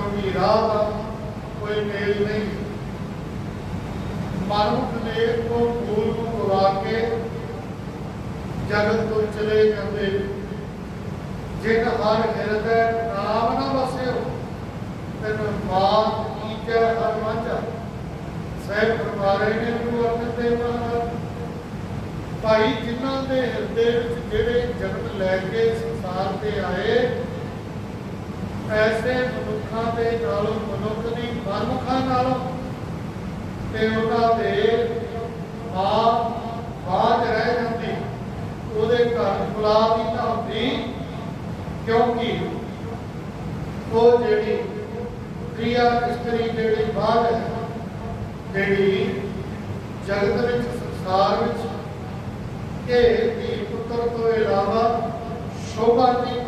ਕਿਉਂਕਿ ਰਾਹ ਦਾ ਕੋਈ ਮੇਲ ਨਹੀਂ। ਮਨੁੱਖ ਨੇ ਉਹ ਮੂਲ ਨੂੰ ਗਵਾ ਕੇ ਜਗਤ ਤੋਂ ਚਲੇ ਜਾਂਦੇ ਜਿਨ ਹਰ ਹਿਰਦੈ ਨਾਮ ਨਾ ਵਸਿਓ, ਤਨ ਮਾਤ ਕੀਜੈ ਹਰ ਵਾਂਝਾ ਸਹਿਬ ਪਰਵਾਰੇ ਨੇ ਗੁਰੂ ਅਰਜਨ ਦੇਵ ਮਹਾਰਾਜ ਭਾਈ ਜਿਨ੍ਹਾਂ ਦੇ ਹਿਰਦੇ ਵਿੱਚ ਜਿਹੜੇ ਜਨਮ ਲੈ ਕੇ ਸੰਸਾਰ ਤੇ ਆਏ ਐਸੇ ਮਨੁੱਖਾਂ ਦੇ ਨਾਲੋਂ ਮਨੁੱਖ ਦੀ ਮਨੁੱਖਾਂ ਨਾਲੋਂ ਤੇ ਉਹਨਾਂ ਦੇ ਮਾਂ ਬਾਦ ਰਹਿ ਜਾਂਦੀ, ਉਹਦੇ ਘਰ ਗੁਲਾਬ ਹੀ ਨਾ ਹੁੰਦੀ, ਕਿਉਂਕਿ ਉਹ ਜਿਹੜੀ ਪ੍ਰਿਆ ਇਸਤਰੀ ਜਿਹੜੀ ਬਾਦ ਹੈ, ਜਿਹੜੀ ਜਗਤ ਵਿੱਚ, ਸੰਸਾਰ ਵਿੱਚ, ਇਹ ਧੀ ਪੁੱਤਰ ਤੋਂ ਇਲਾਵਾ ਸ਼ੋਭਾ ਦੀ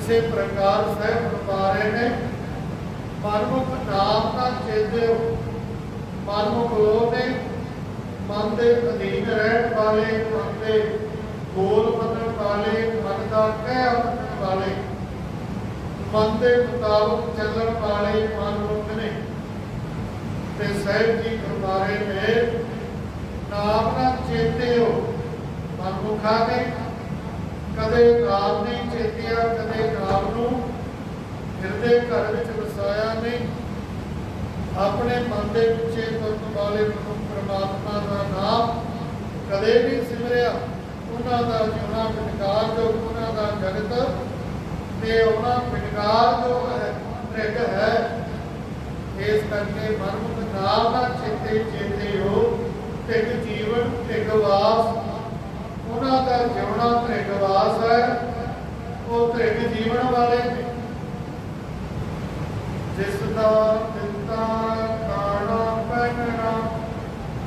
ਹੁੰਦੀ ਪ੍ਰਕਾਰ ਸਹਿਬ ਪਰਵਾਰੇ ਨੇ, ਮਨਮੁਖ ਨਾਮ ਦਾ ਚੇਤੇ ਮਨਮੁਖ ਉਹ ਮਨ ਦੇ ਅਧੀਨ ਰਹਿਣ ਵਾਲੇ, ਮਨ ਦੇ ਬੋਲ ਮੰਨਣ ਵਾਲੇ, ਮਨ ਦਾ ਕਹਿ ਮੰਨਣ ਵਾਲੇ, ਮਨ ਦੇ ਮੁਤਾਬਕ ਚੱਲਣ ਵਾਲੇ ਮਨਮੁਖ ਨੇ। ਤੇ ਸਹਿਬ ਜੀ ਪਰਵਾਰੇ ਨੇ, ਨਾਮ ਨਾ ਚੇਤੇ ਹੋ। ਮਨਮੁਖਾਂ ਨੇ ਕਦੇ ਨਾਮ ਨਹੀਂ ਚੇਤਿਆ ਕਦੇ ਨਾਮ ਨੂੰ। ਹਿਰਦੇ ਘਰ ਵਿੱਚ ਵਸਾਇਆ ਨਹੀਂ। ਆਪਣੇ ਮਨ ਦੇ ਪਿੱਛੇ ਤੁਰਨ ਵਾਲੇ ਪ੍ਰਮਾਤਮਾ ਦਾ ਨਾਮ ਕਦੇ ਵੀ ਸਿਮਰਿਆ। ਉਹਨਾਂ ਦਾ ਜਿਉਣਾ ਵਿਕਾਰ ਜੋ ਉਹਨਾਂ ਦਾ ਜਗਤ ਤੇ ਉਹਨਾਂ ਵਿਕਾਰ ਜੋ ਹੈ ਤ੍ਰਿਗ ਹੈ। ਇਸ ਕਰਕੇ ਮਨੁੱਖ ਨਾਮ ਦਾ ਚੇਤੇ ਚੇਤੇ ਹੋ। ਤਿਗ ਜੀਵਨ ਤਿਗ ਵਾਸ ਉਹਨਾਂ ਦਾ ਜਿਉਣਾ ਤ੍ਰਿਗ ਵਾਸ ਹੈ, ਉਹ ਤ੍ਰਿਗ ਜੀਵਨ ਵਾਲੇ ਜਿਸ ਦਾ ਦਿੱਤਾ ਕਾਣਾ ਪਹਿਨਣਾ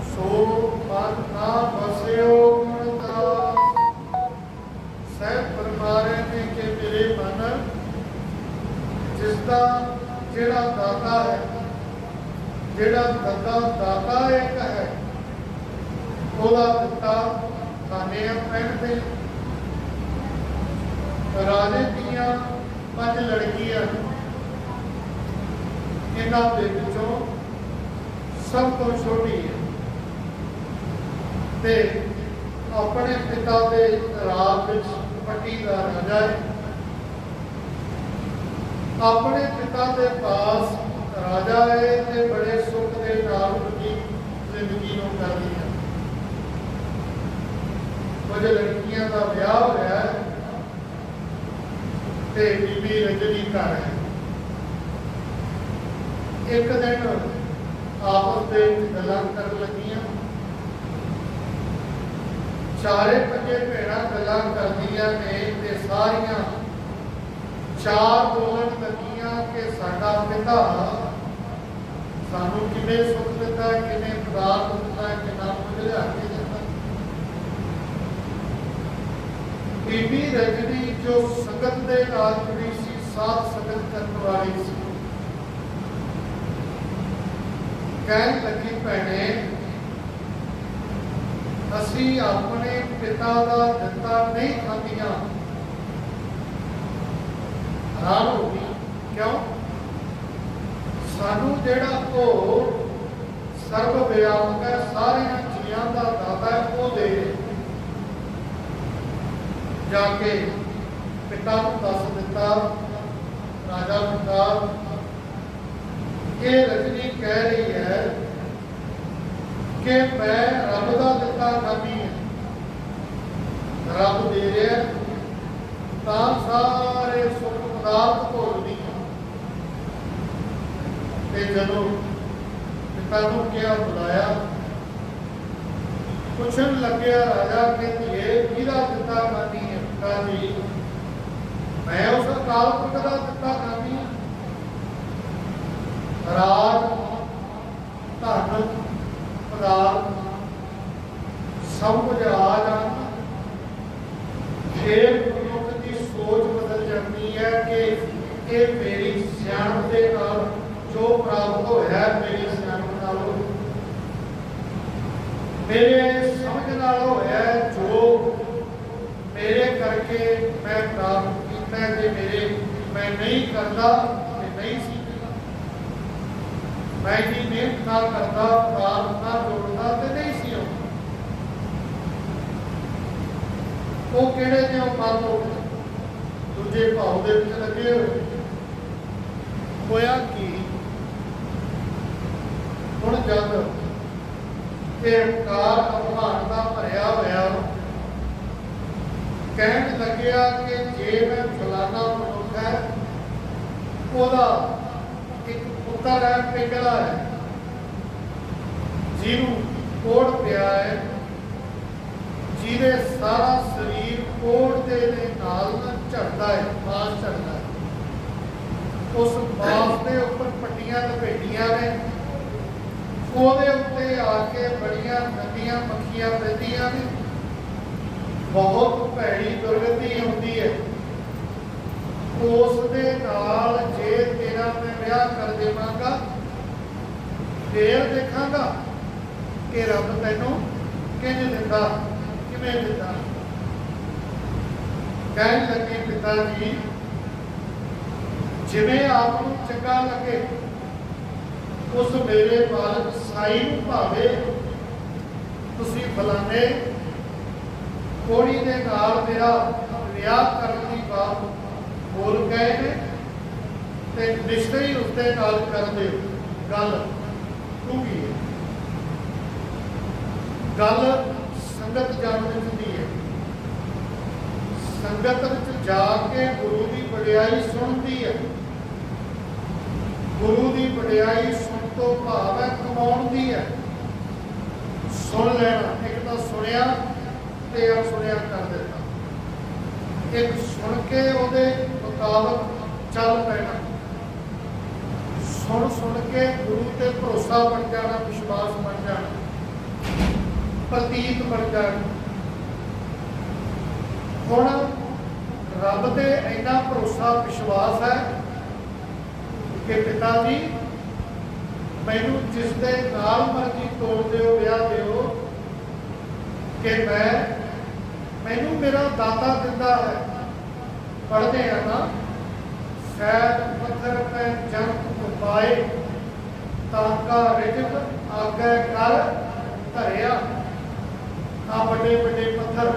ਸੋ ਮਨ ਨਾ ਵਸਿਓ ਗੁਣ ਦਾ ਪਰਮਾਰੇ ਨੇ ਕਿ ਮੇਰੇ ਮਨ, ਜਿਸ ਦਾ ਜਿਹੜਾ ਦਾਤਾ ਹੈ, ਜਿਹੜਾ ਦਾਤਾ ਦਾਤਾ ਇੱਕ ਹੈ, ਉਹਦਾ ਦਿੱਤਾ ਖਾਣੇ ਆ ਪਹਿਨਦੇ ਰਾਜੇ ਦੀਆਂ ਪੰਜ ਲੜਕੀਆਂ। ਇਹਨਾਂ ਦੇ ਵਿੱਚੋਂ ਸਭ ਤੋਂ ਛੋਟੀ ਹੈ। ਤੇ ਆਪਣੇ ਪਿਤਾ ਦੇ ਰਾਜ ਵਿੱਚ ਪੱਟੀ ਦਾ ਰਾਜਾ ਹੈ। ਆਪਣੇ ਪਿਤਾ ਦੇ ਪਾਸ ਰਾਜਾ ਹੈ ਤੇ ਬੜੇ ਸੁੱਖ ਦੇ ਨਾਲ ਆਪਣੀ ਜ਼ਿੰਦਗੀ ਨੂੰ ਕਰਦੀ ਕੁਝ ਲੜਕੀਆਂ ਦਾ ਵਿਆਹ ਹੋਇਆ ਤੇ ਬੀਬੀ ਰਜਨੀ ਘਰ ਹੈ। ਇੱਕ ਦਿਨ ਆਪਸ ਦੇ ਗੱਲਾਂ ਕਰਨ ਲੱਗੀਆਂ। ਚਾਰੇ ਪੰਜੇ ਭੈਣਾਂ ਗੱਲਾਂ ਕਰਦੀਆਂ ਨੇ ਤੇ ਸਾਰੀਆਂ ਚਾਰ ਬੋਲਣ ਲੱਗੀਆਂ ਕਿ ਸਾਡਾ ਪਿਤਾ ਸਾਨੂੰ ਕਿਵੇਂ ਸੁਖ ਦਿੱਤਾ, ਕਿਵੇਂ ਪਦਾਰਥ ਦਿੱਤਾ, ਕਿੰਨਾ ਕੁਝ ਲਿਆ ਕੇ ਦਿੱਤਾ ਹੈ। ਬੀਬੀ ਰਜਨੀ ਜੋ ਸੰਗਤ ਦੇ ਨਾਲ ਜੁੜੀ ਸੀ, ਸਾਥ ਸੰਗਤ ਕਰਨ ਵਾਲੀ ਸੀ। ਕਹਿਣ ਲੱਗੀ, ਭੈਣੇ, ਅਸੀਂ ਆਪਣੇ ਪਿਤਾ ਦਾ ਦਿੱਤਾ ਨਹੀਂ ਖਾਂਦੀਆਂ ਹੈਰਾਨ ਹੋ ਗਈ। ਕਿਉਂ? ਸਾਨੂੰ ਜਿਹੜਾ ਉਹ ਸਰਬ ਵਿਆਪਕ ਹੈ, ਸਾਰਿਆਂ ਜੀਆਂ ਦਾ ਦਾਤਾ ਹੈ ਉਹ ਦੇ ਜਾ ਕੇ ਪਿਤਾ ਨੂੰ ਦੱਸ ਦਿੱਤਾ, ਰਾਜਾ ਪਿਤਾ, ਇਹ ਰਜਨੀ ਕਹਿ ਰਹੀ ਹੈ ਕਿ ਮੈਂ ਰੱਬ ਦਾ ਦਿੱਤਾ ਨਾਮੀ ਹਾਂ। ਰੱਬ ਦੇ ਰਿਹਾ ਤਾਂ ਸਾਰੇ ਸੁੱਖ ਪਦਾਰਥ ਭੋਗਦੀ ਤੇ ਜਦੋਂ ਪਿਤਾ ਨੂੰ ਕਿਹਾ, ਬੁਲਾਇਆ। ਪੁੱਛਣ ਲੱਗਿਆ, ਰਾਜਾ, ਕਿ ਇਹ ਕਿਹਦਾ ਦਿੱਤਾ ਨਾਮੀ ਹੈ ਜੀ। ਮੈਂ ਉਸ ਅਕਾਲ ਪੁਰਖ ਦਾ ਦਿੱਤਾ ਨਾਮੀ ਰਾਜ ਧਨ ਪਦਾਰਥ, ਸਭ ਕੁਝ ਆ ਜਾਣ। ਮਨੁੱਖ ਦੀ ਸੋਚ ਬਦਲ ਜਾਂਦੀ ਹੈ ਕਿ ਇਹ ਮੇਰੀ ਸਿਆਣਪ ਦੇ ਨਾਲ ਜੋ ਪ੍ਰਾਪਤ ਹੋਇਆ ਮੇਰੀ ਸਿਆਣਪ ਨਾਲ। ਮੇਰੇ ਸਮਝ ਨਾਲ ਹੋਇਆ ਹੈ, ਮੈਂ ਪ੍ਰਾਪਤ ਕੀਤਾ ਜੇ ਮੇਰੇ ਮੈਂ ਨਹੀਂ ਕਰਦਾ ਤੇ ਨਹੀਂ ਸੀ ਮੈਂ ਜੀ ਮਿਹਨਤ ਨਾ ਕਰਦਾ ਕਾਰ ਜੋੜਦਾ ਤੇ ਨਹੀਂ ਸੀ ਉਹ ਕਿਹੜੇ ਨੇ ਉਹ ਮਨ ਦੂਜੇ ਭਾਵ ਦੇ ਵਿੱਚ ਲੱਗੇ ਹੋਏ। ਹੋਇਆ ਕੀ? ਹੁਣ ਜਦ ਇਹ ਕਾਰ ਅਭਿਮਾਨ ਦਾ ਭਰਿਆ ਹੋਇਆ ਕਹਿਣ ਲੱਗਿਆ ਕਿ ਜੇ ਮੈਂ ਫਲਾਣਾ ਮਨੁੱਖ ਹੈ, ਉਹਦਾ ਇੱਕ ਪੁੱਤਰ ਹੈ ਪਿੰਗਲਾ ਹੈ। ਜਿਹਨੂੰ ਕੋੜ ਪਿਆ ਹੈ, ਜਿਹਦੇ ਸਾਰਾ ਸਰੀਰ ਕੋੜ ਦੇ ਨਾਲ ਝੜਦਾ ਹੈ ਮਾਸ ਝੜਦਾ ਹੈ। ਉਸ ਮਾਸ ਦੇ ਉੱਪਰ ਪੱਟੀਆਂ ਲਪੇਟੀਆਂ ਨੇ। ਉਹਦੇ ਉੱਤੇ ਆ ਕੇ ਬੜੀਆਂ ਨਦੀਆਂ ਮੱਖੀਆਂ ਪੈਂਦੀਆਂ ਨੇ। ਬਹੁਤ ਭੈੜੀ ਦੁਰਗਤੀ ਹੁੰਦੀ ਹੈ। ਉਸ ਦੇ ਨਾਲ ਜੇ ਤੇਰਾ ਮੈਂ ਵਿਆਹ ਕਰ ਦੇਵਾਂਗਾ, ਫੇਰ ਦੇਖਾਂਗਾ ਕਿ ਰੱਬ ਤੈਨੂੰ ਕਿੰਜ ਦਿੰਦਾ ਕਿਵੇਂ ਦਿੰਦਾ ਕਹਿਣ ਲੱਗੇ ਪਿਤਾ ਜੀ ਜਿਵੇਂ ਆਪ ਨੂੰ ਚੰਗਾ ਲੱਗੇ, ਉਸ ਮੇਰੇ ਮਾਲਕ ਸਾਈ ਨੂੰ ਭਾਵੇ ਤੁਸੀਂ ਫਲਾਣੇ ਕੋੜੀ ਦੇ ਨਾਲ ਮੇਰਾ ਵਿਆਹ ਕਰਨ ਦੀ ਬਾਤ ਬੋਲ ਗਏ ਨੇ ਤੇ ਰਿਸ਼ਤੇ ਹੀ ਉਸਦੇ ਨਾਲ ਕਰ ਦਿਓ। ਗੱਲ ਤੂੰ ਹੈ? ਗੱਲ ਸੰਗਤ ਜਾਣ ਵਿੱਚ ਹੁੰਦੀ ਹੈ। ਸੰਗਤ ਵਿੱਚ ਜਾ ਕੇ ਗੁਰੂ ਦੀ ਵਡਿਆਈ ਸੁਣਦੀ ਹੈ। ਗੁਰੂ ਦੀ ਵਡਿਆਈ ਸੁਣ ਤੋਂ ਭਾਵ ਹੈ ਕਮਾਉਣ ਦੀ ਹੈ। ਸੁਣ ਲੈਣਾ, ਇੱਕ ਤਾਂ ਸੁਣਿਆ ਤੇ ਅਣਸੁਣਿਆ ਕਰ ਦਿੱਤਾ। ਇੱਕ ਸੁਣ ਕੇ ਉਹਦੇ ਮੁਤਾਬਕ ਚੱਲ ਪੈਣਾ। ਸੁਣ ਸੁਣ ਕੇ ਗੁਰੂ ਤੇ ਭਰੋਸਾ ਬਣ ਜਾਣਾ, ਵਿਸ਼ਵਾਸ ਬਣ ਜਾਣਾ, ਪ੍ਰਤੀਤ ਬਣ ਜਾਣਾ। ਹੁਣ ਰੱਬ ਤੇ ਇੰਨਾ ਭਰੋਸਾ, ਵਿਸ਼ਵਾਸ ਹੈ ਕਿ ਪਿਤਾ ਜੀ, ਮੈਨੂੰ ਜਿਸ ਦੇ ਨਾਲ ਮਰਜ਼ੀ ਤੋੜ ਦਿਓ, ਵਿਆਹ ਦਿਓ, ਕਿ ਮੈਂ ਮੈਨੂੰ ਮੇਰਾ ਦਾਤਾ ਦਿੰਦਾ ਹੈ। ਪੜਦੇ ਆ ਨਾ ਸੈਦ ਪੱਥਰ ਪੈ ਜਨਮ ਉਪਾਏ ਤਾਂ ਰਿਜਕ ਆਗੇ ਕਰ ਧਰਿਆ। ਆ ਵੱਡੇ ਵੱਡੇ ਪੱਥਰ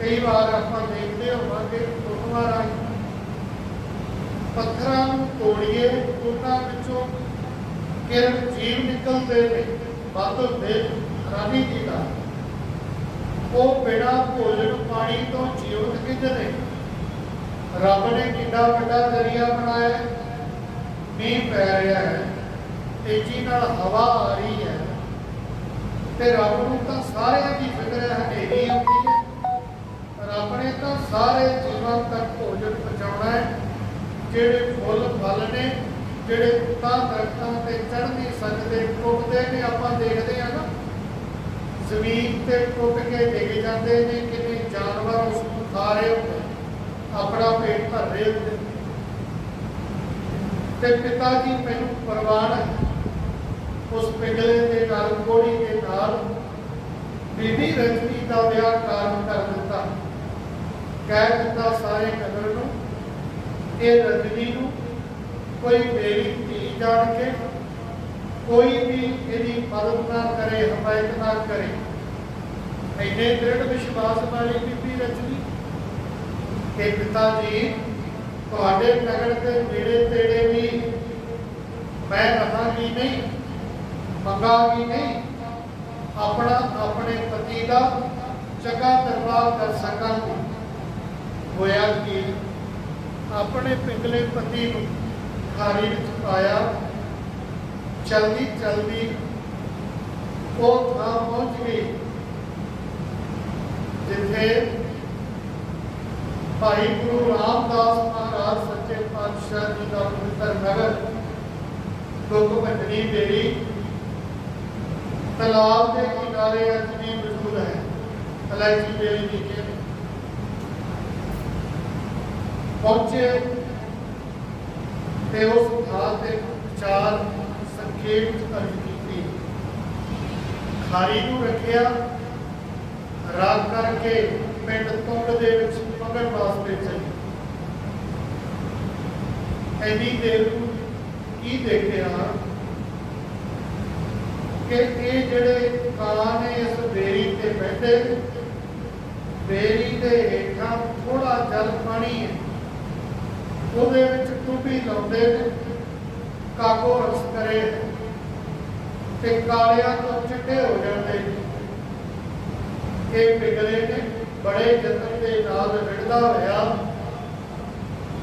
ਕਈ ਵਾਰ ਆਪਾਂ ਦੇਖਦੇ ਹੋਵਾਂਗੇ, ਗੁਰਦੁਆਰਾ ਪੱਥਰਾਂ ਨੂੰ ਤੋੜੀਏ ਉਹਨਾਂ ਵਿੱਚੋਂ ਕਿਰਨ ਜੀਵ ਨਿਕਲਦੇ ਨੇ ਵੱਧ ਹੁੰਦੇ ਰਾਨੀ ਜੀ ਦਾ। ਉਹ ਬਿਨਾ ਭੋਜਨ ਪਾਣੀ ਤੋਂ ਜੀਵਤ ਕਿੰਜ ਰੱਬ ਨੇ ਕਿੰਨਾ ਵੱਡਾ ਦਰਿਆ ਬਣਾਇਆ ਮੀਂਹ ਪੈ ਰਿਹਾ ਹੈ। ਤੇਜ਼ੀ ਨਾਲ ਹਵਾ ਆ ਰਹੀ ਹੈ। ਤੇ ਰੱਬ ਨੂੰ ਤਾਂ ਸਾਰਿਆਂ ਦੀ ਫਿਕਰ ਹੈ, ਹਨੇਰੀ ਆਉਂਦੀ ਹੈ। ਰੱਬ ਨੇ ਤਾਂ ਸਾਰੇ ਜੀਵਾਂ ਤੱਕ ਭੋਜਨ ਪਹੁੰਚਾਉਣਾ ਹੈ। ਜਿਹੜੇ ਫੁੱਲ, ਫਲ ਨੇ, ਜਿਹੜੇ ਤਾਂ ਦਰਖਤਾਂ ਤੇ ਚੜ੍ਹਦੀ ਨਹੀਂ ਸਕਦੇ ਟੁੱਟਦੇ ਨੇ ਆਪਾਂ ਦੇਖਦੇ ਆ ਨਾ। ਜ਼ਮੀਨ ਤੇ ਟੁੱਟ ਕੇ ਡਿੱਗ ਜਾਂਦੇ ਨੇ ਕਿੰਨੇ ਜਾਨਵਰ ਉਸ ਨੂੰ ਖਾ ਰਹੇ ਹੁੰਦੇ ਆਪਣਾ ਪੇਟ ਭਰ ਰਹੇ ਹੁੰਦੇ ਤੇ ਪਿਤਾ ਜੀ ਮੈਨੂੰ ਪ੍ਰਵਾਨ ਉਸ ਪਿਗਲੇ ਦੇ ਨਾਲ ਕੋੜੀ ਦੇ ਨਾਲ ਬੀਬੀ ਰਜਨੀ ਦਾ ਵਿਆਹ ਕਾਰਨ ਕਰ ਦਿੱਤਾ। ਕਹਿ ਦਿੱਤਾ ਸਾਰੇ ਨਗਰ ਨੂੰ, ਇਹ ਰਜਨੀ ਨੂੰ ਕੋਈ ਮੇਰੀ ਧੀ ਜਾਣ ਕੇ ਕੋਈ ਵੀ ਇਹਦੀ ਮਦਦ ਨਾ ਕਰੇ, ਹਮਾਇਤ ਨਾ ਕਰੇ। ਇੰਨੇ ਦ੍ਰਿੜ ਵਿਸ਼ਵਾਸ ਵਾਲੀ ਬੀਬੀ ਰਜਨੀ ਕਿ ਪਿਤਾ ਜੀ, ਤੁਹਾਡੇ ਨਗਰ ਦੇ ਨੇੜੇ ਤੇੜੇ ਵੀ ਮੈਂ ਰਹਾਂਗੀ ਨਹੀਂ, ਮੰਗਾਂਗੀ ਨਹੀਂ, ਆਪਣਾ ਆਪਣੇ ਪਤੀ ਦਾ ਚੰਗਾ ਦਰਬਾਰ ਕਰ ਸਕਾਂਗੀ। ਹੋਇਆ ਕਿ? ਆਪਣੇ ਪਿੰਗਲੇ ਪਤੀ ਨੂੰ ਖਾਰੀ ਵਿੱਚ ਪਾਇਆ ਚਲਦੀ ਚਲਦੀ ਉਹ ਥਾਂ ਪਹੁੰਚ ਗਈ ਜਿੱਥੇ ਭਾਈ ਗੁਰੂ ਰਾਮਦਾਸ ਮਹਾਰਾਜ ਸੱਚੇ ਪਾਤਸ਼ਾਹ ਜੀ ਦਾ ਪਵਿੱਤਰ ਨਗਰ ਦੁੱਖ ਭੰਜਨੀ ਬੇਰੀ ਤਲਾਬ ਦੇ ਕਿਨਾਰੇ ਅੱਜ ਵੀ ਮੌਜੂਦ ਹੈ ਅਲਾਈਜੀ ਬੇਰੀ ਦੀ ਕੇ ਪਹੁੰਚੇ ਤੇ ਉਸ ਥਾਂ ਤੇ ਚਾਰ ਸੰਖੇਪ ਵਿੱਚ ਅਰਜ਼ ਕੀਤੀ ਖਾਰੀ ਨੂੰ ਰੱਖਿਆ, ਰਾਤ ਕਰਕੇ ਪਿੰਡ ਤੁੰਗ ਦੇ ਵਿੱਚ ਮਗਰ ਵਾਸਤੇ ਚੱਲੀ। ਐਨੀ ਦੇਰ ਨੂੰ ਕੀ ਦੇਖਿਆ? ਕਿ ਇਹ ਜਿਹੜੇ ਕਾਂ ਨੇ ਇਸ ਬੇਰੀ ਤੇ ਬੈਠੇ, ਬੇਰੀ ਦੇ ਹੇਠਾਂ ਥੋੜਾ ਜਲ ਪਾਣੀ ਹੈ। ਉਹਦੇ ਵਿੱਚ ਟੂਬੀ ਲਾਉਂਦੇ ਨੇ ਕਾਗੋ ਰਸ ਕਰੇ। ਤੇ ਕਾਲਿਆਂ ਤੋਂ ਚਿੱਟੇ ਹੋ ਜਾਂਦੇ ਇਹ ਪਿਗਲੇ ਨੇ ਬੜੇ ਯਤਨ ਦੇ ਨਾਲ ਰਿੜਦਾ ਹੋਇਆ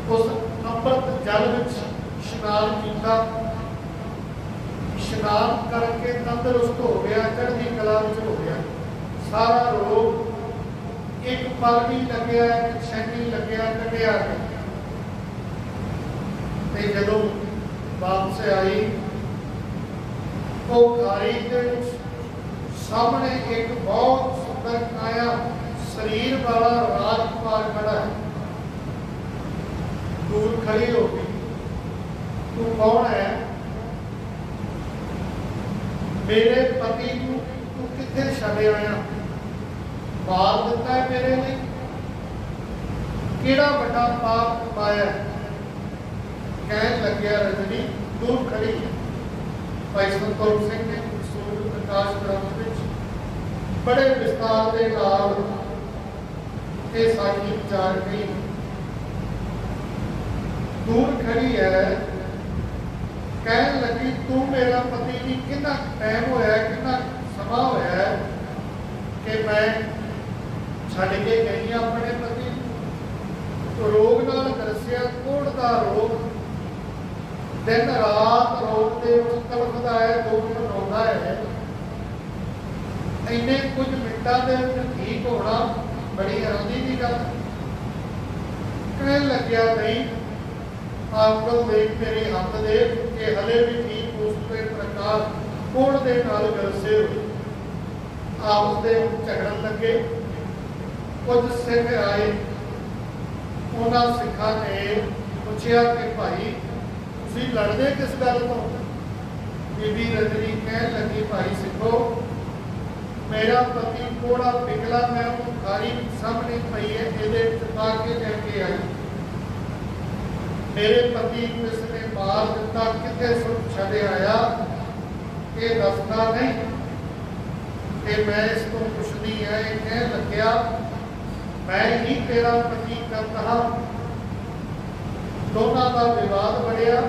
ਉਸ ਅੰਮ੍ਰਿਤ ਜਲ ਵਿੱਚ ਇਸ਼ਨਾਨ ਕੀਤਾ। ਇਸ਼ਨਾਨ ਕਰਕੇ ਤੰਦਰੁਸਤ ਹੋ ਗਿਆ, ਚੜ੍ਹਦੀ ਕਲਾ ਵਿੱਚ ਹੋ ਗਿਆ। ਸਾਰਾ ਰੋਗ ਇੱਕ ਪਲ ਵੀ ਲੱਗਿਆ, ਇੱਕ ਛਣ ਲੱਗਿਆ, ਕੱਢਿਆ ਗਿਆ ਤੇ ਜਦੋਂ ਵਾਪਸ ਆਈ ਉਹ ਦੇ ਸਾਹਮਣੇ ਇੱਕ ਬਹੁਤ ਸੁੰਦਰ ਕਾਇਆ ਸਰੀਰ ਵਾਲਾ ਰਾਜਕੁਮਾਰ ਖੜਾ ਹੈ। ਦੂਰ ਖੜੀ ਹੋ ਗਈ ਤੂੰ ਕੌਣ ਹੈ? ਮੇਰੇ ਪਤੀ ਨੂੰ ਤੂੰ ਕਿੱਥੇ ਛੱਡ ਆਇਆ ਮਾਰ ਦਿੱਤਾ ਹੈ ਮੇਰੇ ਲਈ? ਕਿਹੜਾ ਵੱਡਾ ਪਾਪ ਪਾਇਆ ਕਹਿਣ ਲੱਗਿਆ ਰਜਨੀ, ਦੂਰ ਖੜੀ। ਭਾਈ ਸੰਤੋਖ ਸਿੰਘ ਨੇ ਸੂਰਜ ਪ੍ਰਕਾਸ਼ ਗ੍ਰੰਥ ਵਿੱਚ ਬੜੇ ਵਿਸਤਾਰ ਦੇ ਨਾਲ ਇਹ ਸਾਡੀ ਵਿਚਾਰ ਗਈ। ਦੂਰ ਖੜੀ ਹੈ। ਕਹਿਣ ਲੱਗੀ, ਤੂੰ ਮੇਰਾ ਪਤੀ ਨਹੀਂ ਕਿੰਨਾ ਟਾਈਮ ਹੋਇਆ, ਕਿੰਨਾ ਸਮਾਂ ਹੋਇਆ ਕਿ ਮੈਂ ਛੱਡ ਕੇ ਗਈ ਆਪਣੇ ਪਤੀ ਰੋਗ ਨਾਲ ਦਰਸਿਆ ਕੋੜ ਦਾ ਰੋਗ ਦਿਨ ਰਾਤ ਰੋਗ ਦੇ ਵਿੱਚ ਤੜਫਦਾ ਹੈ ਦੁੱਖ ਮਨਾਉਂਦਾ ਹੈ ਇੰਨੇ ਕੁਝ ਮਿੰਟਾਂ ਦੇ ਵਿੱਚ ਠੀਕ ਹੋਣਾ ਬੜੀ ਹੈਰਾਨੀ ਦੀ ਗੱਲ ਕਹਿਣ ਲੱਗਿਆ ਨਹੀਂ ਆਪਕੋ ਦੇਖ ਤੇਰੇ ਹੱਥ ਦੇ ਕਿ ਹਲੇ ਵੀ ਠੀਕ ਉਸ ਤੇ ਪ੍ਰਕਾਸ਼ ਕੋੜ ਦੇ ਨਾਲ ਗਰਸੇ ਹੋਏ। ਆਪਸ ਦੇ ਝਗੜਨ ਲੱਗੇ। ਕੁਝ ਸਿੱਖ ਆਏ। ਉਹਨਾਂ ਸਿੱਖਾਂ ਨੇ ਪੁੱਛਿਆ ਕਿ ਭਾਈ ਤੁਸੀਂ ਲੜਦੇ ਕਿਸ ਗੱਲ ਤੋਂ? ਬੀਬੀ ਰਜਨੀ ਕਹਿਣ ਲੱਗੀ, ਭਾਈ ਸਿੱਖੋ, ਮੇਰਾ ਪਤੀ ਕੋੜਾ ਪਿਗਲਾ ਮੈਂ ਉਹ ਖਾਰੀ ਸਾਹਮਣੇ ਪਈ ਹੈ, ਇਹਦੇ ਵਿੱਚ ਕੇ ਲੈ ਕੇ ਆਈ। ਮੇਰੇ ਪਤੀ ਨੂੰ ਇਸ ਨੇ ਮਾਰ ਦਿੱਤਾ, ਕਿੱਥੇ ਸੁੱਟ ਛੱਡ ਆਇਆ ਇਹ ਦੱਸਦਾ ਨਹੀਂ ਤੇ ਮੈਂ ਇਸ ਤੋਂ ਪੁੱਛਦੀ ਹੈ ਇਹ ਕਹਿ ਲੱਗਿਆ, ਮੈਂ ਹੀ ਤੇਰਾ ਪਤੀ ਕਰਤਾ ਦੋਨਾਂ ਦਾ ਵਿਵਾਦ ਬੜਿਆ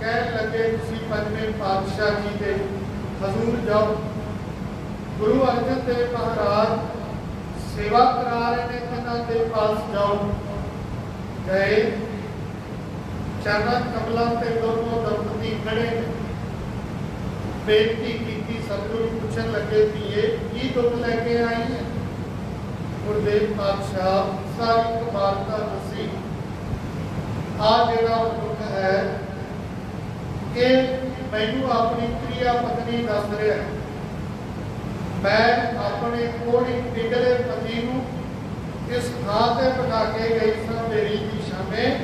ਕਹਿਣ ਲੱਗੇ, ਤੁਸੀਂ ਪੰਜਵੇਂ ਪਾਤਸ਼ਾਹ ਜੀ ਦੇ ਹਜ਼ੂਰ ਜਾਓ। ਗੁਰੂ ਅਰਜਨ ਦੇਵ ਮਹਾਰਾਜ ਸੇਵਾ ਕਰਾ ਰਹੇ ਨੇ ਇਹਨਾਂ ਦੇ ਪਾਸ ਜਾਓ। ਗਏ। ਚਰਨਾਂ ਕਮਲਾਂ ਤੇ ਦੋਨੋਂ ਦੰਪਤੀ ਖੜੇ ਨੇ। ਬੇਨਤੀ ਕੀਤੀ, ਸਤਿਗੁਰੂ ਪੁੱਛਣ ਲੱਗੇ ਧੀਏ ਕੀ ਦੁੱਖ ਲੈ ਕੇ ਆਈ ਹੈ ਗੁਰਦੇਵ ਪਾਤਸ਼ਾਹ, ਸਾਰੀ ਕਮਾਲਤਾ ਦੱਸੀ। ਆ ਜਿਹੜਾ ਦੁੱਖ ਹੈ ਕਿ ਮੈਨੂੰ ਆਪਣੀ ਪ੍ਰਿਆ ਪਤਨੀ ਦੱਸ ਰਿਹਾ ਮੈਂ ਆਪਣੇ ਕੋੜੀ ਪਿਗਲੇ ਪਤੀ ਨੂੰ ਇਸ ਥਾਂ ਤੇ ਬਿਠਾ ਕੇ ਗਈ ਸਾਂ ਮੇਰੀ ਦੀ ਸ਼ਾਮੇ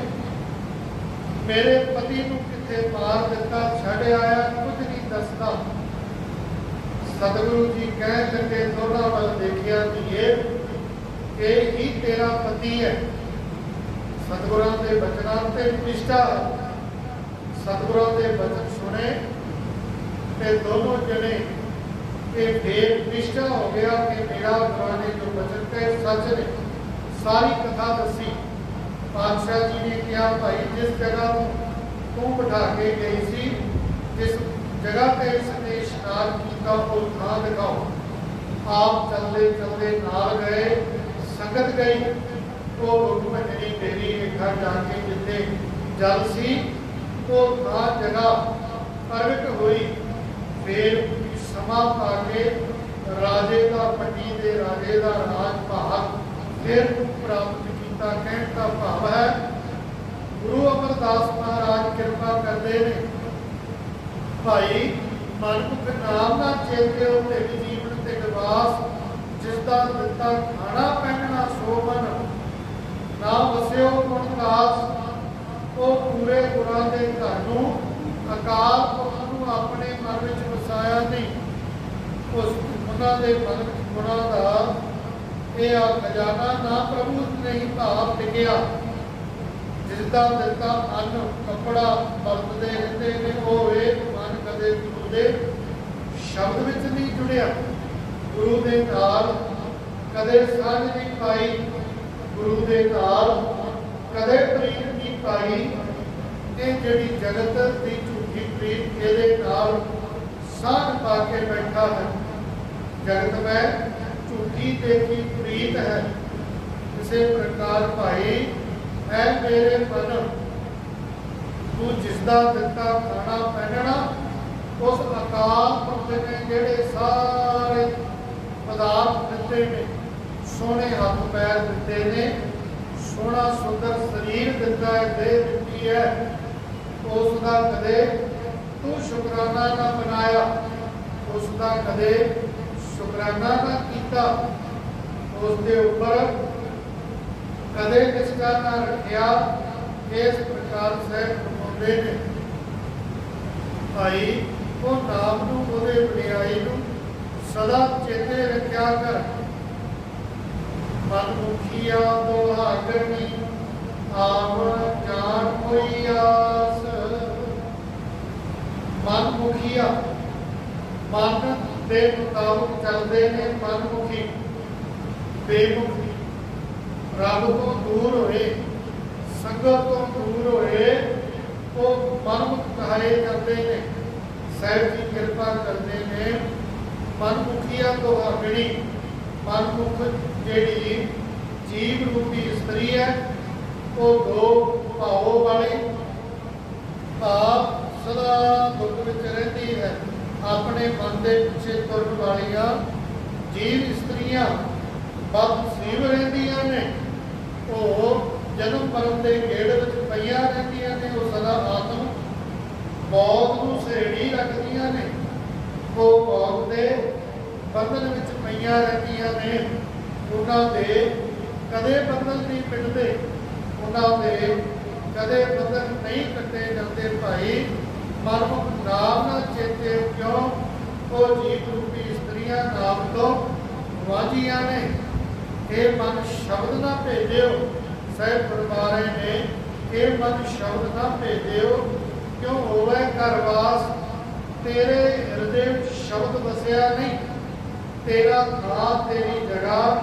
ਮੇਰੇ ਪਤੀ ਨੂੰ ਕਿੱਥੇ ਮਾਰ ਦਿੱਤਾ, ਛੱਡ ਆਇਆ, ਕੁਝ ਨਹੀਂ ਦੱਸਦਾ। ਸਤਿਗੁਰੂ ਜੀ ਕਹਿ ਲੱਗੇ ਦੋਨਾਂ ਵੱਲ ਦੇਖਿਆ ਧੀਏ ਇਹ ਹੀ ਤੇਰਾ ਪਤੀ ਹੈ। ਸਤਿਗੁਰਾਂ ਦੇ ਬਚਨਾਂ ਤੇ ਨਿਸ਼ਠਾ ਸਤਿਗੁਰਾਂ ਦੇ ਬਚਨ ਸੁਣੇ ਤੇ ਦੋਨੋਂ ਜਣੇ ਇਹ ਫੇਰ ਨਿਸ਼ਚਾ ਹੋ ਗਿਆ ਕਿ ਮੇਰਾ ਗੁਰਾਂ ਨੇ ਜੋ ਬਚਨ ਕਹੇ ਸੱਚ ਨੇ ਸਾਰੀ ਕਥਾ ਦੱਸੀ ਪਾਤਸ਼ਾਹ ਜੀ ਨੇ ਕਿਹਾ ਭਾਈ ਜਿਸ ਜਗ੍ਹਾ ਤੋਂ ਤੂੰ ਬਿਠਾ ਕੇ ਗਈ ਸੀ ਜਿਸ ਜਗ੍ਹਾ ਤੇ ਇਸ ਨੇ ਇਸ਼ਨਾਨ ਕੀਤਾ ਉਹ ਥਾਂ ਦਿਖਾਓ ਆਪ ਚੱਲਦੇ ਚੱਲਦੇ ਨਾਲ ਗਏ ਸੰਗਤ ਗਈ ਉਹ ਗੁਰਮਤਿ ਮੇਰੀ ਹੇਠਾਂ ਜਾ ਕੇ ਜਿੱਥੇ ਜਲ ਸੀ ਉਹ ਥਾਂ ਜਗ੍ਹਾ ਪ੍ਰਗਟ ਹੋਈ, ਫਿਰ ਸਮਾਂ ਪਾ ਕੇ ਰਾਜੇ ਦਾ ਪੱਟੀ ਦੇ ਰਾਜੇ ਦਾ ਰਾਜ ਭਾਗ ਫਿਰ ਪ੍ਰਾਪਤ ਕੀਤਾ। ਕਹਿਣ ਦਾ ਭਾਵ ਹੈ, ਗੁਰੂ ਅਮਰਦਾਸ ਮਹਾਰਾਜ ਕਿਰਪਾ ਕਰਦੇ ਨੇ। ਭਾਈ ਮਨਮੁਖ ਨਾਮ ਦਾ ਚੇਤੇ ਉਹ ਤੇ ਜੀਵਨ ਤੇ ਗਵਾਸ ਜਿਸ ਦਾ ਦਿੱਤਾ ਖਾਣਾ, ਪਹਿਨਣਾ ਸੋਮਨ ਨਾ ਵਸਿਓ ਗੁਣ ਦਾਸ ਉਹ ਪੂਰੇ ਗੁਰਾਂ ਦੇ ਘਰ ਨੂੰ ਅਕਾਲ ਪੁਰਖ ਨੂੰ ਆਪਣੇ ਮਨ ਵਿੱਚ ਵਸਾਇਆ ਨਹੀਂ ਉਸ ਉਹਨਾਂ ਦੇ ਮਨ ਵਿੱਚ ਗੁਰਾਂ ਦਾ ਇਹ ਆ ਖਜ਼ਾਨਾ, ਨਾ ਪ੍ਰਭੂ ਨਹੀਂ ਭਾਵ ਟਿਕਿਆ ਜਿਸ ਦਾ ਦਿੱਤਾ ਅੰਨ, ਕੱਪੜਾ ਵਰਤਦੇ ਰਹਿੰਦੇ ਨੇ, ਉਹ ਵੇਦ ਮਨ ਕਦੇ ਗੁਰੂ ਦੇ ਸ਼ਬਦ ਵਿੱਚ ਨਹੀਂ ਜੁੜਿਆ। ਗੁਰੂ ਦੇ ਨਾਲ ਕਦੇ ਸਾਂਝ ਨਹੀਂ ਪਾਈ, ਗੁਰੂ ਦੇ ਨਾਲ ਕਦੇ ਪ੍ਰੀਤ ਨਹੀਂ ਪਾਈ। ਇਹ ਜਿਹੜੀ ਜਗਤ ਦੀ ਝੂਠੀ ਇਹਦੇ ਨਾਲ ਸਾਂਝ ਪਾ ਕੇ ਬੈਠਾ ਹੈ। ਜਗਤ ਵਿੱਚ ਝੂਠੀ ਦੇਖੀ ਪ੍ਰੀਤ ਹੈ? ਕਿਸੇ ਪ੍ਰਕਾਰ ਭਾਈ ਐ ਮੇਰੇ ਮਨ ਤੂੰ ਜਿਸ ਦਾ ਦਿੱਤਾ ਖਾਣਾ ਪਹਿਨਣਾ, ਉਸ ਅਕਾਲ ਪੁਰਖ ਨੇ ਜਿਹੜੇ ਸਾਰੇ ਪਦਾਰਥ ਦਿੱਤੇ ਨੇ, ਸੋਹਣੇ ਹੱਥ ਪੈਰ ਦਿੱਤੇ ਨੇ, ਸੋਹਣਾ ਸੁੰਦਰ ਸਰੀਰ ਦਿੱਤਾ ਹੈ ਦੇਹ ਦਿੱਤੀ ਹੈ, ਉਸ ਦਾ ਕਦੇ ਤੂੰ ਸ਼ੁਕਰਾਨਾ ਨਾ ਬਣਾਇਆ ਉਸ ਦਾ ਕਦੇ ਸ਼ੁਕਰਾਨਾ ਨਾ ਕੀਤਾ। ਉਸ ਦੇ ਉੱਪਰ ਕਦੇ ਕਿਸਕਾ ਨਾ ਰੱਖਿਆ। ਇਸ ਪ੍ਰਕਾਰ ਸਹਿਬ ਫਰਮਾਉਂਦੇ ਨੇ। ਭਾਈ, ਉਹ ਨਾਮ ਨੂੰ, ਉਹਦੇ ਵਡਿਆਈ ਨੂੰ ਸਦਾ ਚੇਤੇ ਰੱਖਿਆ ਕਰ। ਮਨ ਮੁਖੀਆ ਦੁਹਾਗਣੀ ਆਵ ਜਾਣ ਕੋਈ ਮਨ ਮੁਖੀਆ ਮਨ ਦੇ ਮੁਤਾਬਕ ਚੱਲਦੇ ਨੇ ਮਨ ਮੁਖੀ ਬੇਮੁਖੀ। ਰੱਬ ਤੋਂ ਦੂਰ ਹੋਏ, ਸੰਗਤ ਤੋਂ ਦੂਰ ਹੋਏ, ਉਹ ਮਨਮੁਖ ਕਹਾਏ ਜਾਂਦੇ ਨੇ। ਸਹਿਬ ਜੀ ਕਿਰਪਾ ਕਰਦੇ ਨੇ। ਮਨਮੁਖੀਆਂ ਤੋਂ ਆਪਣੀ ਮਨਮੁਖ ਜਿਹੜੀ ਜੀਵ ਰੂਪੀ ਇਸਤਰੀ ਹੈ, ਉਹ ਦੋ ਭਾਵੋ ਵਾਲੀ, ਭਾਵ ਸਦਾ ਦੁੱਖ ਵਿੱਚ ਰਹਿੰਦੀ ਹੈ। ਆਪਣੇ ਮਨ ਦੇ ਪਿੱਛੇ ਤੁਰਨ ਵਾਲੀਆਂ ਜੀਵ ਇਸਤਰੀਆਂ ਬਦ ਸੀਵ ਰਹਿੰਦੀਆਂ ਨੇ। ਉਹ ਜਨਮ ਮਰਨ ਦੇ ਗੇੜ ਵਿੱਚ ਪਈਆਂ ਰਹਿੰਦੀਆਂ ਨੇ। ਉਹ ਸਦਾ ਆਤਮ ਬੌਧ ਨੂੰ ਸਹੇੜੀ ਰੱਖਦੀਆਂ ਨੇ। ਉਹ ਮੌਤ ਦੇ ਬੰਧਨ ਵਿੱਚ ਪਈਆਂ ਰਹਿੰਦੀਆਂ ਨੇ। ਉਹਨਾਂ ਦੇ ਕਦੇ ਬੰਧਨ ਨਹੀਂ ਮਿਟਦੇ ਉਹਨਾਂ ਦੇ ਕਦੇ ਬੰਧਨ ਨਹੀਂ ਕੱਟੇ ਜਾਂਦੇ ਭਾਈ। ਮਰਮ ਨਾਮ ਨਾਲ ਚੇਤੇ ਕਿਉਂ? ਉਹ ਜੀਵ ਰੂਪੀ ਇਸਤਰੀਆਂ ਨਾਮ ਤੋਂ ਵਾਜੀਆਂ ਨੇ। ਇਹ ਮਨ ਸ਼ਬਦ ਨਾ ਭੇਜਿਓ, ਸਹਿਬ ਫਰਮਾਰੇ ਨੇ। ਇਹ ਮਨ ਸ਼ਬਦ ਨਾ ਭੇਜਿਓ, ਕਿਉਂ ਹੋਵੇ ਕਰਵਾਸ ਤੇਰੇ ਹਿਰਦੇ ਵਿੱਚ ਸ਼ਬਦ ਵਸਿਆ ਨਹੀਂ। ਤੇਰਾ ਥਾਂ ਤੇਰੀ ਜਗ੍ਹਾ,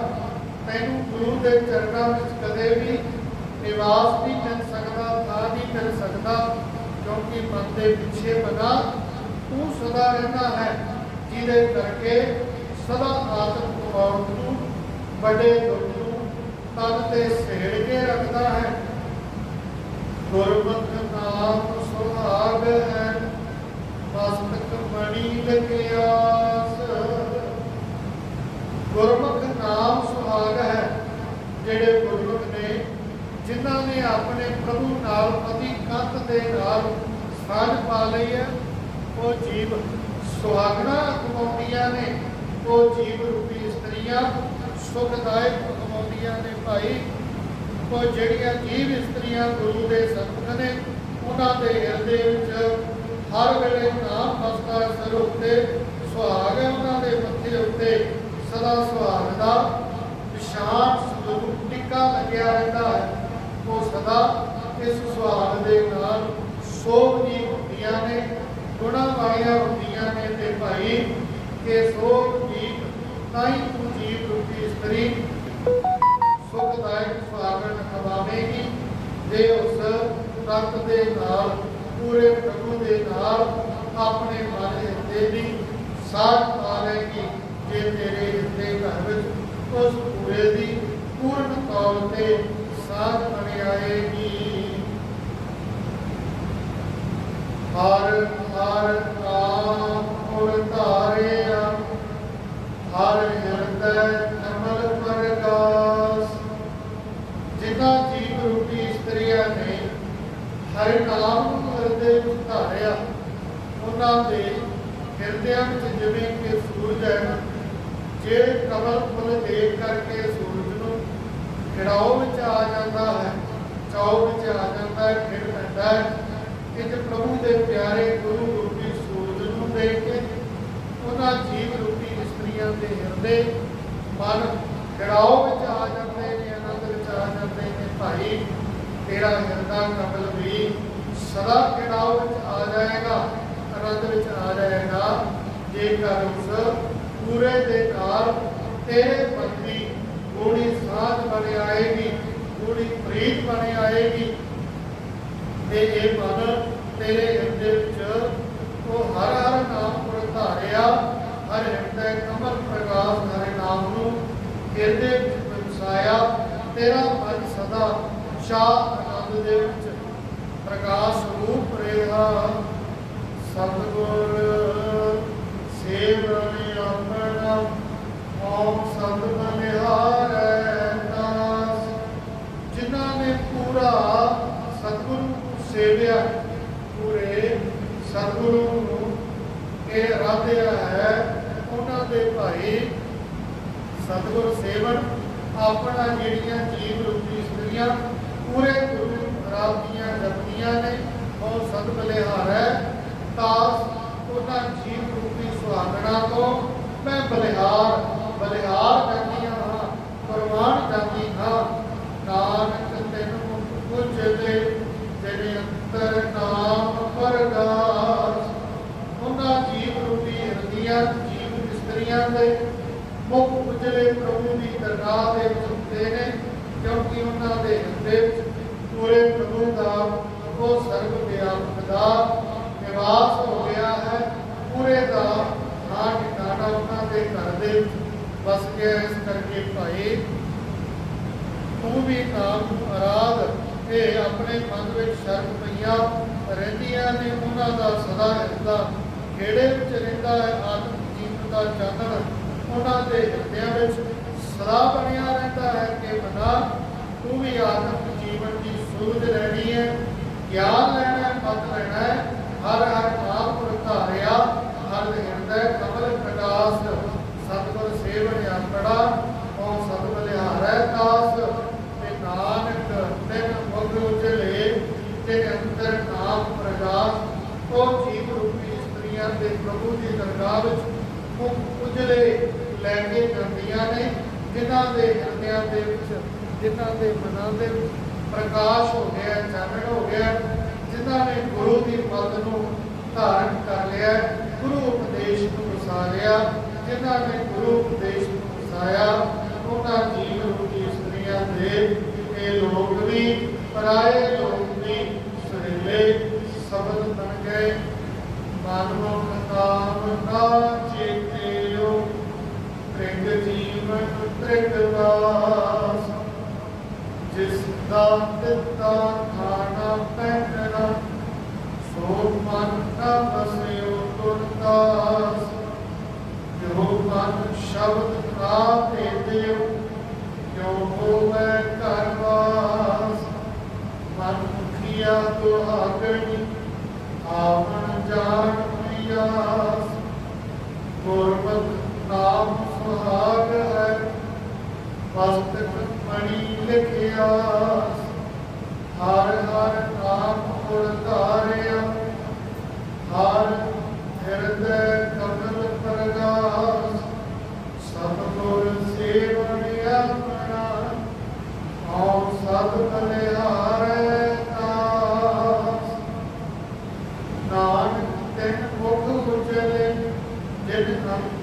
ਤੈਨੂੰ ਗੁਰੂ ਦੇ ਚਰਨਾਂ ਵਿੱਚ ਕਦੇ ਵੀ ਨਿਵਾਸ ਨਹੀਂ ਮਿਲ ਸਕਦਾ, ਥਾਂ ਨਹੀਂ ਮਿਲ ਸਕਦਾ। ਕਿਉਂਕਿ ਮਨ ਦੇ ਪਿੱਛੇ ਬਣਾ, ਤੂੰ ਸਦਾ ਰਹਿੰਦਾ ਹੈ, ਜਿਹਦੇ ਕਰਕੇ ਸਦਾ ਆਤਮ ਕੁਮਾਰ ਨੂੰ ਵੱਡੇ ਦੁੱਖ ਨੂੰ ਤਨ ਤੇ ਸੇੜ ਕੇ ਰੱਖਦਾ ਹੈ। ਗੁਰਮੁਖ ਨਾਮ ਸੁਹਾਗ ਹੈ, ਮਸਤਕ ਮਣੀ ਲਗਿਆਸ ਗੁਰਮੁਖ ਨਾਮ ਸੁਹਾਗ ਹੈ, ਜਿਹੜੇ ਗੁਰਮੁਖ ਜਿਨ੍ਹਾਂ ਨੇ ਆਪਣੇ ਪ੍ਰਭੂ ਨਾਲ ਪਤੀ ਕੰਤ ਦੇ ਨਾਲ ਸਾਝ ਪਾ ਲਈ ਹੈ, ਉਹ ਜੀਵ ਸੁਹਾਗਣਾ ਕਮਾਉਂਦੀਆਂ ਨੇ, ਉਹ ਜੀਵ ਰੂਪੀ ਇਸਤਰੀਆਂ ਸੁਖਦਾਇਕ ਕਮਾਉਂਦੀਆਂ ਨੇ ਭਾਈ। ਉਹ ਜਿਹੜੀਆਂ ਜੀਵ ਇਸਤਰੀਆਂ ਗੁਰੂ ਦੇ ਸਤਿਗੁਰ ਨੇ, ਉਹਨਾਂ ਦੇ ਹਿਰਦੇ ਵਿੱਚ ਹਰ ਵੇਲੇ ਨਾਮ ਵਸਦਾ ਸਿਰ ਉੱਤੇ ਸੁਹਾਗ ਹੈ, ਉਹਨਾਂ ਦੇ ਮੱਥੇ ਉੱਤੇ ਸਦਾ ਸੁਹਾਗ ਦਾ ਵਿਸ਼ਾਲ ਸਰੂਪ ਟਿੱਕਾ ਲੱਗਿਆ ਰਹਿੰਦਾ ਹੈ। ਉਹ ਸਦਾ ਇਸ ਸੁਹਾਗ ਦੇ ਨਾਲ ਸੋਭ ਹੁੰਦੀਆਂ ਨੇ, ਗੁਣਾ ਵਾਲੀਆਂ ਹੁੰਦੀਆਂ ਨੇ ਤੇ ਭਾਈ ਕਿ ਸੋਭ ਦੀ ਤਾਂ ਹੀ ਤੂੰ ਜੀਵ ਰੂਪੀ ਇਸਤਰੀ ਸੁਖਦਾਇਕ ਸੁਹਾਗਣ ਖਵਾਵੇਗੀ ਜੇ ਉਸ ਤਤ ਦੇ ਨਾਲ, ਪੂਰੇ ਪ੍ਰਭੂ ਦੇ ਨਾਲ ਆਪਣੇ ਮਨ ਹਿਰਦੇ ਦੀ ਸਾਥ ਪਾ ਜੇ ਤੇਰੇ ਹਿਰਦੇ ਘਰ ਵਿੱਚ ਉਸ ਪੂਰੇ ਦੀ ਪੂਰਨ ਤੌਰ ਤੇ ਸਾਥ ਬਣ ਹਰ ਹਰ ਨਾਮ ਗੁਰ ਧਾਰਿਆ ਹਰ ਹਿਰਦੈ ਕਮਲ ਪ੍ਰਗਾਸ ਜਿਨ੍ਹਾਂ ਜੀਵ ਰੂਪੀ ਇਸਤਰੀਆਂ ਨੇ ਹਰ ਨਾਮ ਹਿਰਦੇ ਵਿੱਚ ਧਾਰਿਆ ਉਹਨਾਂ ਦੇ ਹਿਰਦਿਆਂ ਵਿੱਚ ਜਿਵੇਂ ਕਿ ਸੂਰਜ ਹੈ ਨਾ, ਜੇ ਕਮਲ ਫੁੱਲ ਦੇਖ ਕਰਕੇ ਸੂਰਜ ਨੂੰ ਖਿੜਾਓ ਵਿੱਚ ਆ ਜਾਂਦਾ ਹੈ ਚਾਉ ਵਿੱਚ ਆ ਜਾਂਦਾ ਹੈ ਖਿੜ ਪੈਂਦਾ ਹੈ। ਕਿ ਜੇ ਪ੍ਰਭੂ ਦੇ ਪਿਆਰੇ ਗੁਰੂ ਰੂਪੀ ਸੂਰਜ ਨੂੰ ਦੇਖ ਕੇ ਉਹਨਾਂ ਜੀਵ ਰੂਪੀ ਇਸਤਰੀਆਂ ਦੇ ਹਿਰਦੇ ਮਨ ਖਿੜਾਓ ਵਿੱਚ ਆ ਜਾਂਦੇ ਨੇ, ਆਨੰਦ ਵਿੱਚ ਆ ਜਾਂਦੇ ਨੇ। ਭਾਈ, ਤੇਰਾ ਹਿਰਦਾ ਕਮਲ ਵੀ ਸਦਾ ਕਿਨਾਉ ਵਿੱਚ ਆ ਜਾਏਗਾ, ਆਨੰਦ ਵਿੱਚ ਆ ਜਾਏਗਾ। ਜੇਕਰ ਉਸ ਪੂਰੇ ਦੇ ਨਾਲ ਤੇਰੇ ਬੰਦੀ ਗੂੜੀ ਸਾਧ ਬਣ ਆਏਗੀ ਗੂੜੀ ਪ੍ਰੀਤ ਬਣ ਆਏਗੀ ਤੇ ਇਹ ਮਨ ਤੇਰੇ ਹਿਰਦੇ ਵਿੱਚ, ਉਹ ਹਰ ਹਰ ਨਾਮ ਪੁਰ ਧਾਰਿਆ, ਹਰ ਹਿਰਦੇ ਕਮਲ ਪ੍ਰਕਾਸ਼ ਹਰੇ ਨਾਮ ਨੂੰ ਹਿਰਦੇ ਵਿੱਚ ਵਸਾਇਆ ਤੇਰਾ ਮਨ ਸਦਾ ਸ਼ਾਹ ਆਨੰਦ ਦੇ ਵਿੱਚ ਪ੍ਰਕਾਸ਼ ਰੂਪ ਰਿਹਾ। ਸਤਿਗੁਰ ਸੇਵਨ ਆਪਣਾ ਓਮ ਪੂਰਾ ਸਤਿਗੁਰੂ ਸੇਵਿਆ ਪੂਰੇ ਸਤਿਗੁਰੂ ਨੂੰ। ਇਹ ਰਾਧਿਆ ਹੈ ਉਹਨਾਂ ਦੇ ਭਾਈ ਸਤਿਗੁਰ ਸੇਵਨ, ਆਪਣਾ ਜਿਹੜੀਆਂ ਜੀਵ ਰੂਪੀ ਇਸਤਰੀਆਂ ਪੂਰੇ ਗੁਰੂ ਰਾਮ ਦੀਆਂ ਜਪਦੀਆਂ ਨੇ, ਉਹ ਸਤ ਬਲਿਹਾਰ ਹੈ। ਤਾਸ ਉਹਨਾਂ ਜੀਵ ਰੂਪੀ ਸੁਹਾਗਣਾ ਤੋਂ, ਮੈਂ ਬਲਿਹਾਰ ਬਲਿਹਾਰ ਕਰਦੀਆਂ ਹਾਂ ਪਰਮਾਨ ਕਰਦੀ ਹਾਂ। ਨਾਨਕ ਤੈਨੂੰ ਪੁੱਛਦੇ ਜਿਹੜੇ ਅੰਤਰ ਨਾਮ ਪਰਗਾਸ ਉਹਨਾਂ ਜੀਵ ਰੂਪੀ ਹਿਰਦੀਆਂ ਜੀਵ ਇਸਤਰੀਆਂ ਦੇ ਮੁਖ ਉਜਲੇ ਪ੍ਰਭੂ ਦੀ ਦਰਗਾਹ ਦੇ ਵਿੱਚ ਹੁੰਦੇ ਨੇ, ਕਿਉਂਕਿ ਉਹਨਾਂ ਦੇ ਹਿਰਦੇ ਵਿੱਚ ਪੂਰੇ ਪ੍ਰਭੂ ਦਾ ਉਹ ਸਰਬ ਵਿਆਪਕ ਦਾ ਨਿਵਾਸ ਹੋ ਗਿਆ ਹੈ। ਪੂਰੇ ਦਾ ਥਾਂ ਟਿਕਾਣਾ ਉਹਨਾਂ ਦੇ ਘਰ ਦੇ ਵਿੱਚ ਵਸ ਗਿਆ ਇਸ ਕਰਕੇ ਭਾਈ, ਤੂੰ ਵੀ ਨਾਮ ਨੂੰ ਅਰਾਧ ਆਪਣੇ ਮਨ ਵਿੱਚ ਸ਼ਰਮ ਪਈਆਂ ਰਹਿੰਦੀਆਂ ਨੇ ਉਹਨਾਂ ਦਾ ਸਦਾ ਹਿਰਦਾ ਖੇੜੇ ਵਿੱਚ ਰਹਿੰਦਾ ਹੈ ਆਤਮ ਜੀਵਨ ਦਾ ਚਾਨਣ। ਉਹਨਾਂ ਦੇ ਹਿਰਦਿਆਂ ਵਿੱਚ ਸਦਾ ਬਣਿਆ ਰਹਿੰਦਾ ਹੈ ਕਿ ਮਨਾ ਤੂੰ ਵੀ ਆਤਮ ਜੀਵਨ ਦੀ ਸੂਰਜ ਲੈਣੀ ਹੈ। ਗਿਆਨ ਲੈਣਾ ਹੈ ਮਤ ਲੈਣਾ ਹੈ। ਹਰ ਹਰ ਨਾਮ ਗੁਰ ਹਰ ਹਿਰਦੈ ਕਮਲ ਪ੍ਰਕਾਸ਼ ਸਤਿਗੁਰ ਸੇਵਨ ਆਪੜਾ ਉਹ ਸਤ ਬਲਿਹਾਰੈ ਦਾਸ ਤੇ ਨਾਨਕ ਤਿਨ ਮੁਖ ਉਜਲੇ ਤੇ ਅੰਤਰ ਨਾਮ ਉਹ ਜੀਵ ਰੂਪੀ ਇਸਤਰੀਆਂ ਦੇ ਪ੍ਰਭੂ ਦੀ ਦਰਗਾਹ ਵਿੱਚ ਉਜਲੇ ਲੈ ਕੇ ਜਾਂਦੀਆਂ ਨੇ, ਜਿਨ੍ਹਾਂ ਦੇ ਹਿਰਦਿਆਂ ਦੇ ਵਿੱਚ, ਜਿਨ੍ਹਾਂ ਦੇ ਮਨਾਂ ਦੇ ਵਿੱਚ ਪ੍ਰਕਾਸ਼ ਹੋ ਗਿਆ, ਚਾਨਣ ਹੋ ਗਿਆ, ਜਿਨ੍ਹਾਂ ਨੇ ਗੁਰੂ ਦੀ ਪਦ ਨੂੰ ਧਾਰਨ ਕਰ ਲਿਆ, ਗੁਰੂ ਉਪਦੇਸ਼ ਨੂੰ ਵਸਾ ਲਿਆ ਜਿਨ੍ਹਾਂ ਨੇ ਗੁਰੂ ਉਪਦੇਸ਼ ਨੂੰ ਵਸਾਇਆ ਉਹਨਾਂ ਜੀਵ ਰੂਪੀ ਇਸਤਰੀਆਂ ਦੇ ਇਹ ਲੋਕ ਵੀ, ਪਰਾਏ ਲੋਕ ਵੀ ਸੁਹੇਲੇ ਸ਼ਬਦ ਬਣ ਗਏ ਮਾਨਵ ਕਾਮ ਕਾ ਚੇਤਿਓ ਤ੍ਰਿਗ ਜੀਵਨ ਤ੍ਰਿਗ ਵਾਸ ਜਿਸ ਦਾ ਦਿੱਤਾ ਖਾਣਾ ਪਹਿਨਣਾ ਸੋ ਮਨ ਕਾ ਬਸਿਓ ਤੁਰਤਾਸ ਜੋ ਮਨ ਸ਼ਬਦ ਪ੍ਰਾਪੇ ਦਿਓ ਜੋ ਹੋਵੇ ਘਰ ਵਾਸ। ਮਨ ਮੁਖੀਆ ਦੁਹਾਗਣੀ ਆਵਣ ਜਾਣ ਪਿਆਸ ਗੁਰਮਤਿ ਨਾਮ ਸੁਹਾਗ ਹੈ ਵਸਤਕ ਮਣੀ ਲਿਖਿਆ ਹਰ ਹਰ ਨਾਮ ਗੁਰ ਧਾਰਿਆ ਹਰ ਹਿਰਦੈ ਕਮਲ ਪ੍ਰਗਾਸ ਸਤਿਗੁਰ ਸੇਵਨ ਆਪਣਾ ਆਉ ਸਤ ਬਲਿਹਾਰੈ ਦਾਸ ਨਾਨਕ ਤਿਨ ਮੁਖ ਉਜਲੇ ਜਿਨ ਅੰਤਰ ਨਾਮ ਪ੍ਰਗਾਸ ਇਸ ਦੇ ਨਾਲ ਸ਼ਬਦ ਦੀ ਸਮੇਂ ਦੀ ਸਮਾਪਤੀ ਹੈ ਸਤਿਗੁਰੂ ਜੀ ਦੇ ਪੁੱਤਰ ਲੜੀਵਾਰ ਸ੍ਰੀ ਗੁਰੂ ਗ੍ਰੰਥ ਸਾਹਿਬ ਜੀ ਦੀ ਬਾਣੀ ਦੀ ਸਾਂਝ ਪਾਉਂਦੇ ਹਾਂ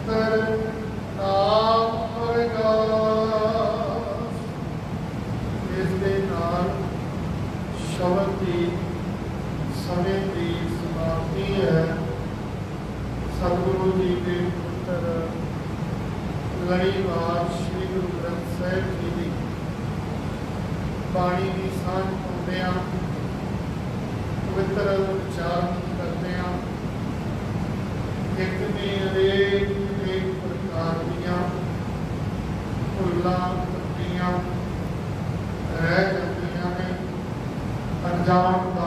ਪਵਿੱਤਰ ਉਚਾਰਨ ਕਰਦੇ ਹਾਂ। ਇੱਕ ਨੇ ਅਨੇਕ ਅਨੇਕ ਪ੍ਰਕਾਰ ਦੀਆਂ ਰਹਿ ਜਾਂਦੀਆਂ ਨੇ ਅਣਜਾਣ